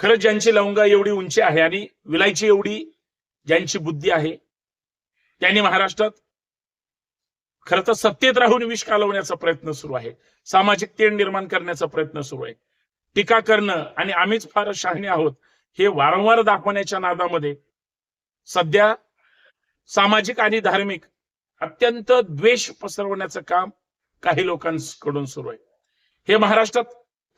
खरं ज्यांची लवंगा एवढी उंची आहे आणि विलायची एवढी ज्यांची बुद्धी आहे त्यांनी महाराष्ट्रात खरं तर सत्तेत राहून विष कालवण्याचा प्रयत्न सुरू आहे. सामाजिक तेढ निर्माण करण्याचा प्रयत्न सुरू आहे. टीका करणं आणि आम्हीच फार शहाणे आहोत हे वारंवार दाखवण्याच्या नादामध्ये सध्या सामाजिक आणि धार्मिक अत्यंत द्वेष पसरवण्याचं काम काही लोकांकडून सुरू आहे. हे महाराष्ट्रात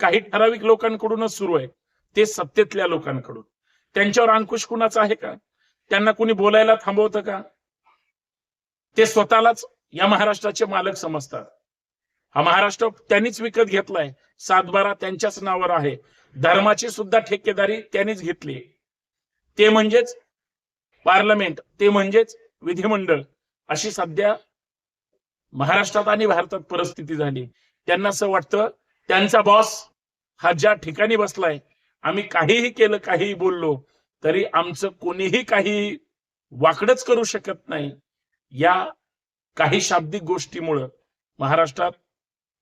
काही ठराविक लोकांकडूनच सुरू आहे. ते सत्तेतल्या लोकांकडून. त्यांच्यावर अंकुश कुणाचा आहे का? त्यांना कुणी बोलायला थांबवतं का? ते स्वतःलाच या महाराष्ट्राचे मालक समजतात. हा महाराष्ट्र त्यांनीच विकत घेतलाय. सातबारा त्यांच्याच नावावर आहे. धर्माची सुद्धा ठेकेदारी त्यांनीच घेतली. ते म्हणजेच पार्लमेंट ते म्हणजेच विधिमंडळ अशी सध्या महाराष्ट्रात आणि भारतात परिस्थिती झाली. त्यांना असं वाटतं त्यांचा बॉस हा ज्या ठिकाणी बसलाय आम्ही काहीही केलं काहीही बोललो तरी आमचं कोणीही काही वाकडच करू शकत नाही. या काही शाब्दिक गोष्टीमुळं महाराष्ट्रात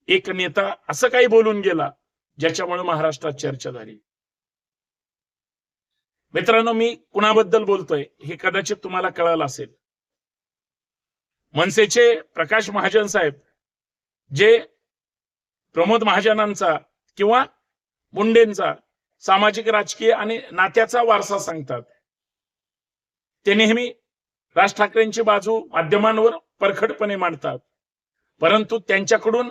एक नेता असं काही बोलून गेला ज्याच्यामुळे महाराष्ट्रात चर्चा झाली. मित्रांनो मी कुणाबद्दल बोलतोय हे कदाचित तुम्हाला कळालं असेल. मनसेचे प्रकाश महाजन साहेब जे प्रमोद महाजनांचा किंवा मुंडेंचा सामाजिक राजकीय आणि नात्याचा वारसा सांगतात. ते नेहमी राज ठाकरेंची बाजू माध्यमांवर परखडपणे मांडतात. परंतु त्यांच्याकडून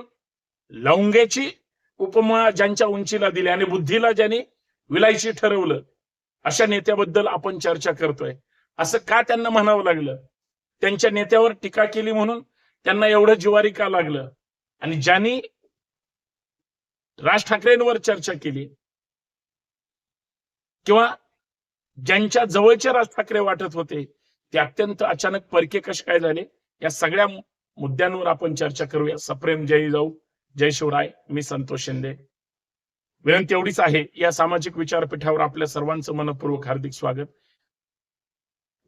लवंग्याची उपमा ज्यांच्या उंचीला दिली आणि बुद्धीला ज्यांनी विलायची ठरवलं अशा नेत्याबद्दल आपण चर्चा करतोय. असं का त्यांना म्हणावं लागलं? त्यांच्या नेत्यावर टीका केली म्हणून त्यांना एवढं जिवारी का लागलं? आणि ज्यांनी राज ठाकरेंवर चर्चा केली किंवा ज्यांच्या जवळचे राज ठाकरे वाटत होते ते अत्यंत अचानक परके कसे काय झाले? या सगळ्या मुद्द्यांवर आपण चर्चा करूया. सप्रेम जय जाऊ. जय शिवराय. मी संतोष शिंदे. विनंती एवढीच आहे. या सामाजिक विचारपीठावर आपल्या सर्वांचं मनपूर्वक हार्दिक स्वागत.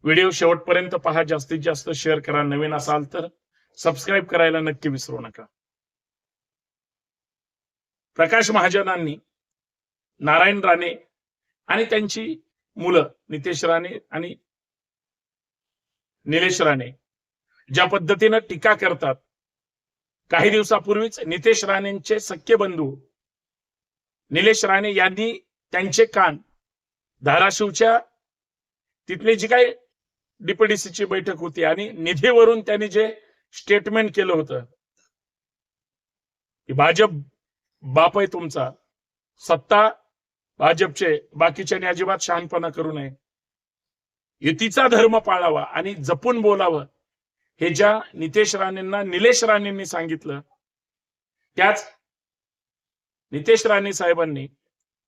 व्हिडिओ शेवटपर्यंत पहा. जास्तीत जास्त शेअर करा. नवीन असाल तर सबस्क्राईब करायला नक्की विसरू नका. प्रकाश महाजनांनी नारायण राणे आणि त्यांची मुलं नितेश राणे आणि निलेश राणे ज्या पद्धतीनं टीका करतात. काही दिवसापूर्वीच नितेश राणेंचे सख्खे बंधू निलेश राणे यांनी त्यांचे कान धाराशिवच्या तिथली जी काही डीपीडीसीची बैठक होती आणि निधीवरून त्यांनी जे स्टेटमेंट केलं होतं की भाजप बाप आहे तुमचा सत्ता भाजपचे बाकीच्याने अजिबात शहाणपणा करू नये. युतीचा धर्म पाळावा आणि जपून बोलावं हे ज्या नितेश राणेंना निलेश राणेंनी सांगितलं त्याच नितेश राणे साहेबांनी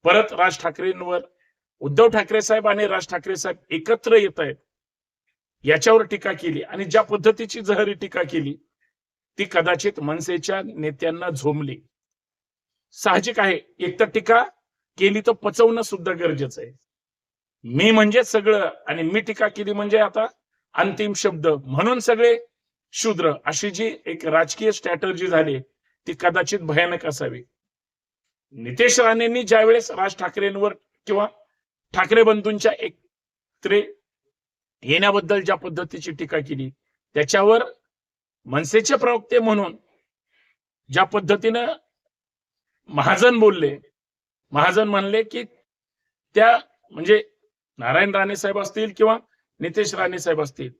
परत राज ठाकरेंवर उद्धव ठाकरे साहेब आणि राज ठाकरे साहेब एकत्र येत आहेत याच्यावर टीका केली आणि ज्या पद्धतीची जहरी टीका केली ती कदाचित मनसेच्या नेत्यांना झोमली साहजिक आहे. एक तर टीका केली तर पचवणं सुद्धा गरजेचं आहे. मी म्हणजे सगळं आणि मी टीका केली म्हणजे आता अंतिम शब्द म्हणून सगळे शूद्र अशी जी एक राजकीय स्ट्रॅटर्जी झाली ती कदाचित भयानक असावी. नितेश राणेंनी ज्यावेळेस राज ठाकरेंवर किंवा ठाकरे बंधूंच्या एकत्रे येण्याबद्दल ज्या पद्धतीची टीका केली त्याच्यावर मनसेचे प्रवक्ते म्हणून ज्या पद्धतीनं महाजन बोलले महाजन म्हणले की त्या म्हणजे नारायण राणे साहेब असतील किंवा नितेश राणे साहेब असतील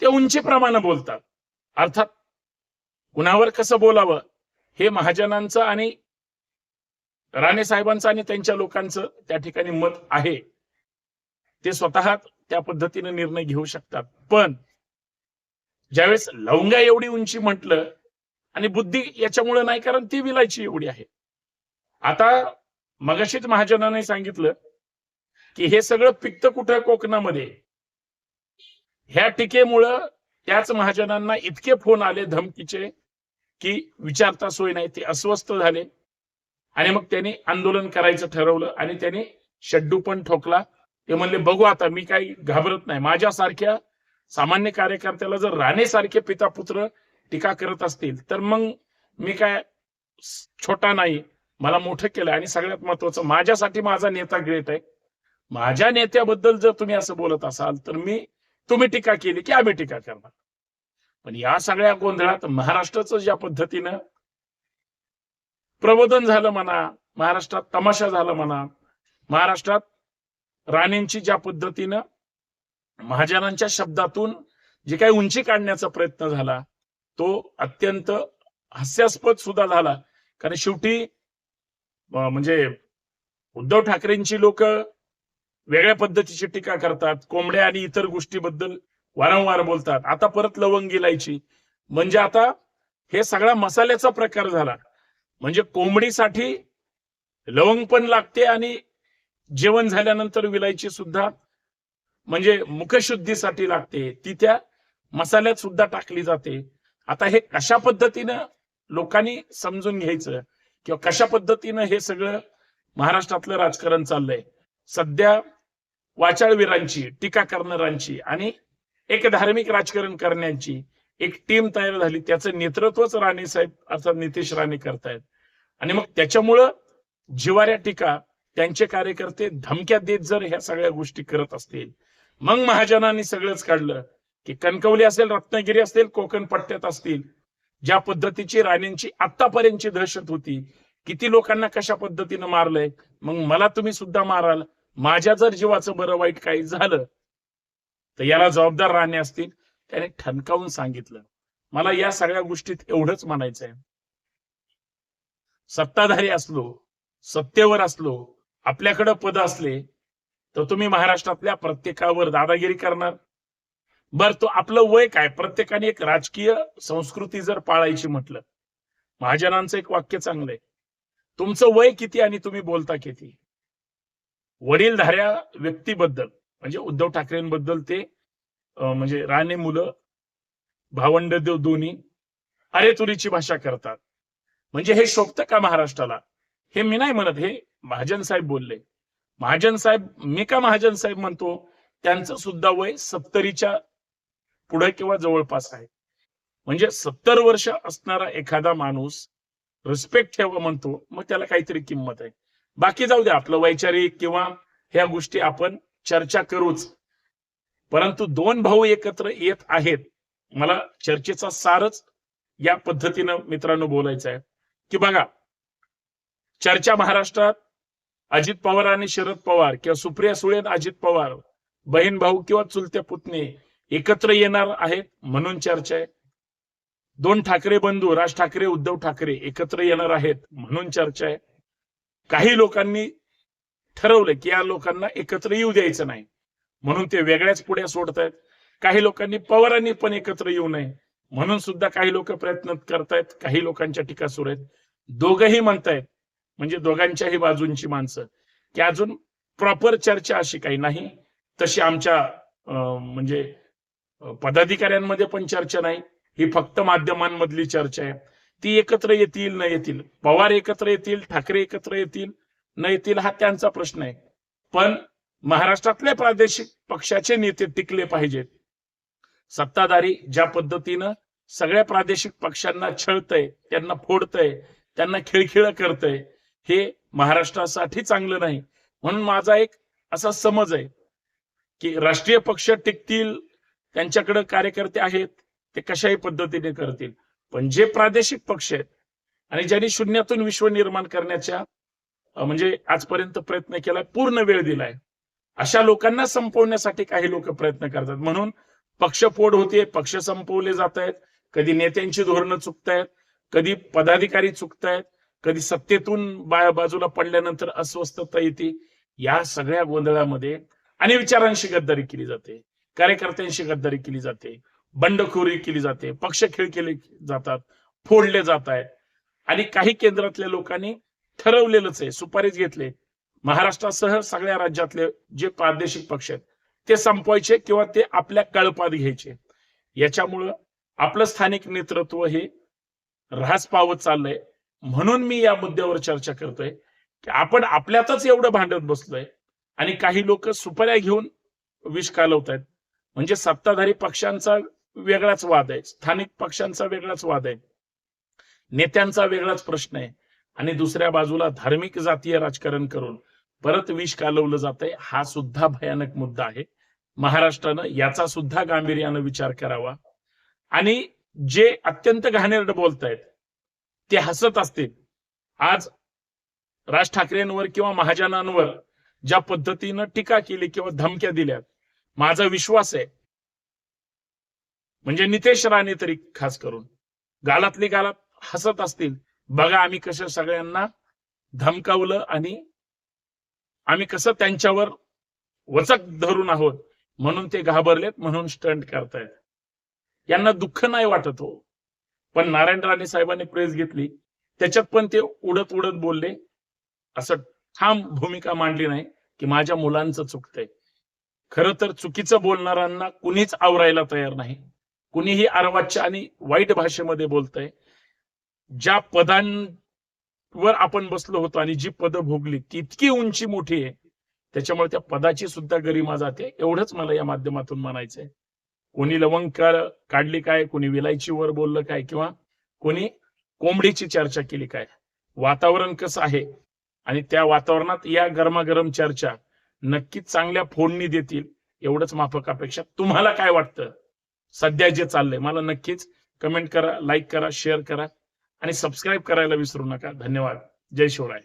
ते उंचीप्रमाणे बोलतात. अर्थात कुणावर कसं बोलावं हे महाजनांचं आणि राणे साहेबांचं आणि त्यांच्या लोकांचं त्या ठिकाणी मत आहे. ते स्वतः त्या पद्धतीने निर्णय घेऊ शकतात. पण ज्यावेळेस लवंगा एवढी उंची म्हटलं आणि बुद्धी याच्यामुळे नाही कारण ती विलायची एवढी आहे. आता मगाशीच महाजनाने सांगितलं की हे सगळं पिकतं कुठं कोकणामध्ये? ह्या टीकेमुळं त्याच महाजनांना इतके फोन आले धमकीचे की विचारता सोय नाही ते अस्वस्थ झाले. आणि मग त्यांनी आंदोलन करायचं ठरवलं आणि त्यांनी शड्डू पण ठोकला. ते म्हणले बघू आता मी काही घाबरत नाही. माझ्यासारख्या सामान्य कार्यकर्त्याला जर राणे सारखे पिता पुत्र टीका करत असतील तर मग मी काय छोटा नाही. मला मोठं केलं आणि सगळ्यात महत्वाचं माझ्यासाठी माझा नेता ग्रेट आहे. माझ्या नेत्याबद्दल जर तुम्ही असं बोलत असाल तर मी तुम्ही टीका केली की आम्ही टीका करणार. पण या सगळ्या गोंधळात महाराष्ट्राचं ज्या पद्धतीनं प्रबोधन झालं म्हणा महाराष्ट्रात तमाशा झाला म्हणा महाराष्ट्रात राणेंची ज्या पद्धतीनं महाजनांच्या शब्दातून जे काही उंची काढण्याचा प्रयत्न झाला तो अत्यंत हास्यास्पद सुद्धा झाला. कारण शेवटी म्हणजे उद्धव ठाकरेंची लोक वेगळ्या पद्धतीची टीका करतात कोंबड्या आणि इतर गोष्टीबद्दल वारंवार बोलतात. आता परत लवंग गिलायची. म्हणजे आता हे सगळा मसाल्याचा प्रकार झाला. म्हणजे कोंबडीसाठी लवंग पण लागते आणि जेवण झाल्यानंतर विलायची सुद्धा म्हणजे मुखशुद्धीसाठी लागते. ती त्या मसाल्यात सुद्धा टाकली जाते. आता हे कशा पद्धतीनं लोकांनी समजून घ्यायचं? किंवा कशा पद्धतीनं हे सगळं महाराष्ट्रातलं राजकारण चाललंय? सध्या वाचाळवीरांची टीका करणाऱ्यांची आणि एक धार्मिक राजकारण करण्याची एक टीम तयार झाली. त्याचं नेतृत्वच राणे साहेब अर्थात नितेश राणे करतायत. आणि मग त्याच्यामुळं जिवाऱ्या टीका त्यांचे कार्यकर्ते धमक्या देत जर ह्या सगळ्या गोष्टी करत असतील मग महाजनांनी सगळंच काढलं की कणकवली असेल रत्नागिरी असेल कोकण पट्ट्यात असतील ज्या पद्धतीची राणेंची आतापर्यंतची दहशत होती किती लोकांना कशा पद्धतीनं मारलंय मग मला तुम्ही सुद्धा माराल. माझ्या जर जीवाचं बरं वाईट काही झालं तर याला जबाबदार राणे असतील. त्याने ठणकावून सांगितलं. मला या सगळ्या गोष्टीत एवढंच म्हणायचंय. सत्ताधारी असलो सत्तेवर असलो आपल्याकडं पद असले तर तुम्ही महाराष्ट्रातल्या प्रत्येकावर दादागिरी करणार. बर तो आपलं वय काय? प्रत्येकाने एक राजकीय संस्कृती जर पाळायची म्हटलं महाजनांचं एक वाक्य चांगलं आहे. तुमचं वय किती आणि तुम्ही बोलता किती? वडीलधाऱ्या व्यक्तीबद्दल म्हणजे उद्धव ठाकरेंबद्दल ते म्हणजे राणे मुलं भावंड देव दोन्ही अरे तुरीची भाषा करतात. म्हणजे हे शोभतं का महाराष्ट्राला? हे मी नाही म्हणत हे महाजन साहेब बोलले. महाजन साहेब मी का महाजन साहेब म्हणतो? त्यांचं सुद्धा वय सत्तरीच्या पुढे किंवा जवळपास आहे. म्हणजे सत्तर वर्ष असणारा एखादा माणूस रिस्पेक्ट ठेवा म्हणतो मग त्याला काहीतरी किंमत आहे. बाकी जाऊ द्या आपलं वैचारिक किंवा ह्या गोष्टी आपण चर्चा करूच. परंतु दोन भाऊ एकत्र येत आहेत मला चर्चेचा सारच या पद्धतीनं मित्रांनो बोलायचं आहे. की बघा चर्चा महाराष्ट्रात अजित पवार आणि शरद पवार किंवा सुप्रिया सुळे अजित पवार बहीण भाऊ किंवा चुलते पुतणे एकत्र येणार आहेत म्हणून चर्चा आहे. दोन ठाकरे बंधू राज ठाकरे उद्धव ठाकरे एकत्र येणार आहेत म्हणून चर्चा आहे. काही लोकांनी ठरवलं की या लोकांना एकत्र येऊ द्यायचं नाही. म्हणून ते वेगळ्याच पुढे सोडतायत. काही लोकांनी पवारांनी पण एकत्र येऊ नये. म्हणून सुद्धा काही लोक प्रयत्न करतायत काही लोकांच्या टीका सुरू आहेत. दोघही म्हणतायत म्हणजे दोघांच्याही बाजूंची माणसं की अजून प्रॉपर चर्चा अशी काही नाही. तशी आमच्या अं, म्हणजे पदाधिकाऱ्यांमध्ये पण चर्चा नाही. ही फक्त माध्यमांमधली चर्चा आहे. ती एकत्र येतील न येतील. पवार एकत्र येतील ठाकरे एकत्र येतील न येतील हा त्यांचा प्रश्न आहे. पण महाराष्ट्रातले प्रादेशिक पक्षाचे नेते टिकले पाहिजेत. सत्ताधारी ज्या पद्धतीनं सगळ्या प्रादेशिक पक्षांना छळतय त्यांना फोडतय त्यांना खिळखिळ करतय हे महाराष्ट्रासाठी चांगलं नाही. म्हणून माझा एक असा समज आहे की राष्ट्रीय पक्ष टिकतील त्यांच्याकडे कार्यकर्ते आहेत ते कशाही पद्धतीने करतील. पण जे प्रादेशिक पक्ष आहेत आणि ज्यांनी शून्यातून विश्व निर्माण करण्याच्या म्हणजे आजपर्यंत प्रयत्न केलाय पूर्ण वेळ दिलाय अशा लोकांना संपवण्यासाठी काही लोक प्रयत्न करतात. म्हणून पक्ष फोड होते पक्ष संपवले जात आहेत कधी नेत्यांची धोरणं चुकतायत कधी पदाधिकारी चुकतायत कधी सत्तेतून बाया बाजूला पडल्यानंतर अस्वस्थता येते या सगळ्या गोंधळामध्ये आणि विचारांशी गद्दारी केली जाते. कार्यकर्त्यांशी गद्दारी केली जाते बंडखोरी केली जाते पक्ष खेळ केले जातात फोडले जात आहेत. आणि काही केंद्रातल्या लोकांनी ठरवलेलंच आहे सुपारीच घेतले. महाराष्ट्रासह सगळ्या राज्यातले जे प्रादेशिक पक्ष आहेत ते संपवायचे किंवा ते आपल्या कळपात घ्यायचे. याच्यामुळं आपलं स्थानिक नेतृत्व हे ऱ्हास पावत चाललंय. म्हणून मी या मुद्द्यावर चर्चा करतोय की आपण आपल्यातच एवढं भांडत बसलोय आणि काही लोक सुपाऱ्या घेऊन विष कालवत आहेत म्हणजे सत्ताधारी पक्षांचा वेगळाच वाद आहे. स्थानिक पक्षांचा वेगळाच वाद आहे. नेत्यांचा वेगळाच प्रश्न आहे. आणि दुसऱ्या बाजूला धार्मिक जातीय राजकारण करून परत विष कालवलं जात आहे हा सुद्धा भयानक मुद्दा आहे. महाराष्ट्रानं याचा सुद्धा गांभीर्यानं विचार करावा. आणि जे अत्यंत घाणेरड बोलतायत ते हसत असतील. आज राज ठाकरेंवर किंवा महाजनांवर ज्या पद्धतीनं टीका केली किंवा धमक्या दिल्यात माझा विश्वास आहे. म्हणजे नितेश राणे तरी खास करून. गालातली गालात हसत असतील. बघा आम्ही कसं सगळ्यांना धमकावलं आणि आम्ही कसं त्यांच्यावर वचक धरून आहोत म्हणून ते घाबरलेत म्हणून स्टंट करतायत. यांना दुःख नाही वाटत हो. पण नारायण राणे साहेबांनी प्रेस घेतली. त्याच्यात पण ते उडत उडत बोलले. असं ठाम भूमिका मांडली नाही की माझ्या मुलांचं चुकतंय. खर तर चुकीचं बोलणाऱ्यांना कुणीच आवरायला तयार नाही. कुणीही आरवाच्या आणि वाईट भाषेमध्ये बोलतय. ज्या पदांवर आपण बसलो होतो आणि जी पदं भोगली ती इतकी उंची मोठी आहे. त्याच्यामुळे त्या पदाची सुद्धा गरिमा जाते. एवढंच मला या माध्यमातून म्हणायचंय. कोणी लवंग काढली काय? कोणी विलायचीवर बोललं काय? किंवा कोणी कोंबडीची चर्चा केली काय? वातावरण कसं आहे? आणि त्या वातावरणात या गरमागरम चर्चा नक्कीच चांगल्या फोडणी देतील. एवढंच माफक अपेक्षा. तुम्हाला काय वाटतं? सध्या जे चाललंय मला नक्कीच कमेंट करा लाईक करा शेअर करा आणि सबस्क्राईब करायला विसरू नका. धन्यवाद. जय शिवराय.